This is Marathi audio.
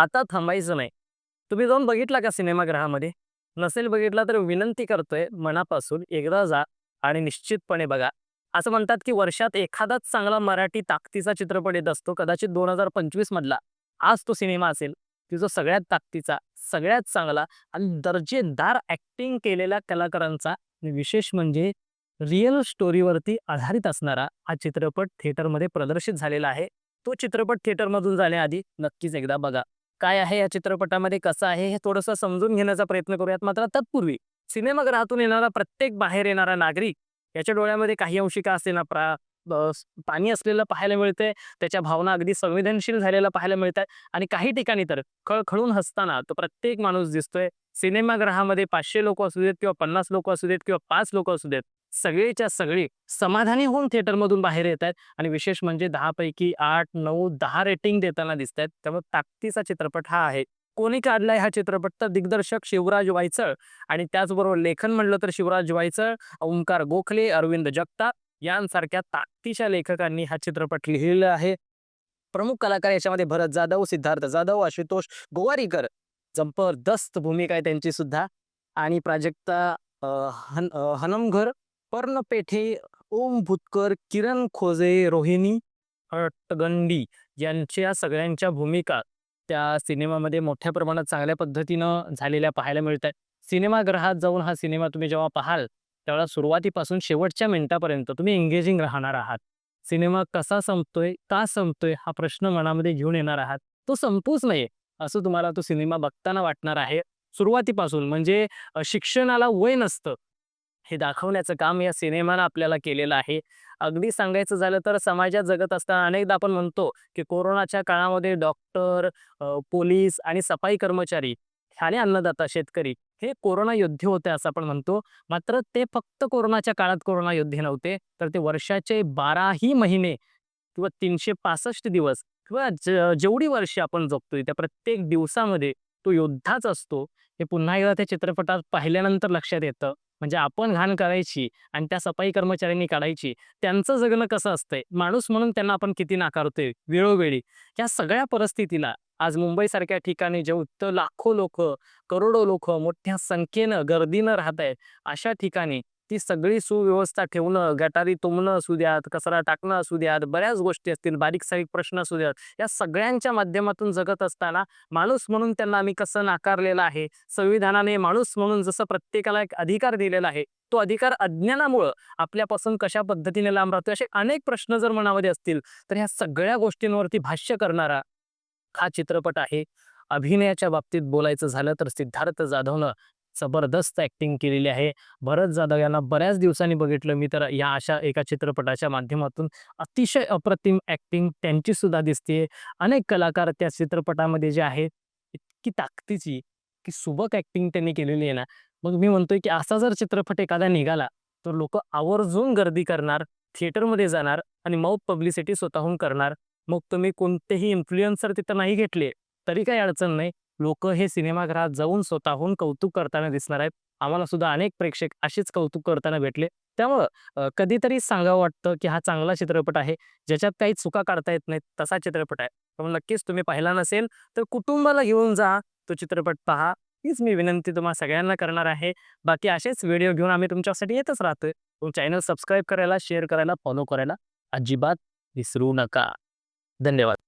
आता थांबायचं नाही. तुम्ही जाऊन बघितला का सिनेमागृहामध्ये नसेल बघितला तर विनंती करतोय मनापासून एकदा जा आणि निश्चितपणे बघा. असं म्हणतात की वर्षात एखादाच चांगला मराठी ताकदीचा चित्रपट येत असतो कदाचित दोन हजार पंचवीस मधला आज तो सिनेमा असेल की जो सगळ्यात ताकदीचा सगळ्यात चांगला आणि दर्जेदार ऍक्टिंग केलेल्या कलाकारांचा विशेष म्हणजे रिअल स्टोरीवरती आधारित असणारा हा चित्रपट थिएटरमध्ये प्रदर्शित झालेला आहे. तो चित्रपट थिएटरमधून जाण्याआधी नक्कीच एकदा बघा. काय आहे या चित्रपटामध्ये कसं आहे हे थोडंसं समजून घेण्याचा प्रयत्न करूयात. मात्र तत्पूर्वी सिनेमागृहातून येणारा प्रत्येक बाहेर येणारा नागरिक याच्या डोळ्यामध्ये काही अंशी का असे ना प्रा पाणी असलेलं पाहायला मिळतंय त्याच्या भावना अगदी संवेदनशील झालेल्या पाहायला मिळतात आणि काही ठिकाणी तर खळखळून हसताना तो प्रत्येक माणूस दिसतोय. सिनेमागृहामध्ये पाचशे लोक असू देत किंवा पन्नास लोक असू देत किंवा पाच लोक असू देत सगळेच्या सगळे समाधानी होऊन थिएटरमधून बाहेर येत आहेत आणि विशेष म्हणजे दहापैकी आठ नऊ दहा रेटिंग देताना दिसत आहेत. त्यामुळे ताकदीचा चित्रपट हा आहे. कोणी काढलाय हा चित्रपट तर दिग्दर्शक शिवराज वायचळ आणि त्याचबरोबर लेखन म्हणलं तर शिवराज वायचळ ओंकार गोखले अरविंद जगताप यांसारख्या ताकदीच्या लेखकांनी हा चित्रपट लिहिलेला आहे. प्रमुख कलाकार याच्यामध्ये भरत जाधव सिद्धार्थ जाधव आशुतोष गोवारीकर जबरदस्त भूमिका आहे त्यांची सुद्धा आणि प्राजक्ता हन हनमघर पर्णपेठे ओम भुतकर किरण खोजे रोहिणी हटगंडी यांच्या सगळ्यांच्या भूमिका त्या सिनेमामध्ये मोठ्या प्रमाणात चांगल्या पद्धतीनं झालेल्या पाहायला मिळतात सिनेमागृहात जाऊन हा सिनेमा तुम्ही जेव्हा पाहाल त्यावेळेला सुरुवातीपासून शेवटच्या मिनिटापर्यंत तुम्ही एंगेजिंग राहणार आहात. सिनेमा कसा संपतोय का संपतोय हा प्रश्न मनामध्ये घेऊन येणार आहात तो संपूच नये असं तुम्हाला तो सिनेमा बघताना वाटणार आहे. सुरुवातीपासून म्हणजे शिक्षणाला वय नसतं हे दाखवण्याचं काम या सिनेमानं आपल्याला केलेलं आहे. अगदी सांगायचं झालं तर समाजात जगत असताना अनेकदा आपण म्हणतो की कोरोनाच्या काळामध्ये डॉक्टर पोलीस आणि सफाई कर्मचारी आणि अन्नदाता शेतकरी हे कोरोना योद्धे होते असं आपण म्हणतो. मात्र ते फक्त कोरोनाच्या काळात कोरोना योद्धे नव्हते तर ते वर्षाचे बाराही महिने किंवा तीनशे पासष्ट दिवस किंवा जेवढी वर्षे आपण जगतोय त्या प्रत्येक दिवसामध्ये तो योद्धाच असतो. हे पुन्हा एकदा त्या चित्रपटात पाहिल्यानंतर लक्षात येतं. म्हणजे आपण घाण करायची आणि त्या सफाई कर्मचाऱ्यांनी काढायची त्यांचं जगणं कसं असतंय? माणूस म्हणून त्यांना आपण किती नाकारतोय वेळोवेळी. या सगळ्या परिस्थितीला आज मुंबईसारख्या ठिकाणी जेव्हा लाखो लोक करोडो लोक मोठ्या संख्येनं गर्दीनं राहत आहेत अशा ठिकाणी ती सगळी सुव्यवस्था ठेवणं गटारी तुंबणं असू द्यात कचरा टाकणं असू द्यात बऱ्याच गोष्टी असतील बारीक सारीक प्रश्न असू द्यात या सगळ्यांच्या माध्यमातून जगत असताना माणूस म्हणून त्यांना आम्ही कसं नाकारलेलं आहे संविधानाने माणूस म्हणून जसं प्रत्येकाला एक अधिकार दिलेला आहे तो अधिकार अज्ञानामुळं आपल्यापासून कशा पद्धतीने लांब राहतो असे अनेक प्रश्न जर मनामध्ये असतील तर ह्या सगळ्या गोष्टींवरती भाष्य करणारा हा चित्रपट आहे. अभिनयाच्या बाबतीत बोलायचं झालं तर सिद्धार्थ जाधवनं जबरदस्त ऍक्टिंग केलेली आहे. भरत जाधव यांना बऱ्याच दिवसांनी बघितलं. मी तर या अशा एका चित्रपटाच्या माध्यमातून अतिशय अप्रतिम ऍक्टिंग त्यांची सुद्धा दिसते अनेक कलाकार त्या चित्रपटामध्ये जे आहेत इतकी ताकदीची की सुबक ऍक्टिंग त्यांनी केलेली आहे ना. मग मी म्हणतोय की असा जर चित्रपट एखादा निघाला तर लोक आवर्जून गर्दी करणार थिएटरमध्ये जाणार आणि मग पब्लिसिटी स्वतःहून करणार. मग तुम्ही कोणतेही इन्फ्लुएन्सर तिथं नाही घेतले तरी काही अडचण नाही. लोक हे सिनेमागृहात जाऊन स्वतःहून कौतुक करताना दिसणार आहेत. आम्हाला सुद्धा अनेक प्रेक्षक असेच कौतुक करताना भेटले. त्यामुळं कधीतरी सांगावं वाटतं की हा चांगला चित्रपट आहे. ज्याच्यात काही चुका काढता येत नाहीत तसा चित्रपट आहे. पण नक्कीच तुम्ही पाहिला नसेल तर कुटुंबाला घेऊन जा. तो चित्रपट पहा. हीच मी विनंती तुम्हाला सगळ्यांना करणार आहे. बाकी असेच व्हिडिओ घेऊन आम्ही तुमच्यासाठी येतच राहतोय. चॅनल सबस्क्राईब करायला शेअर करायला फॉलो करायला अजिबात विसरू नका. धन्यवाद.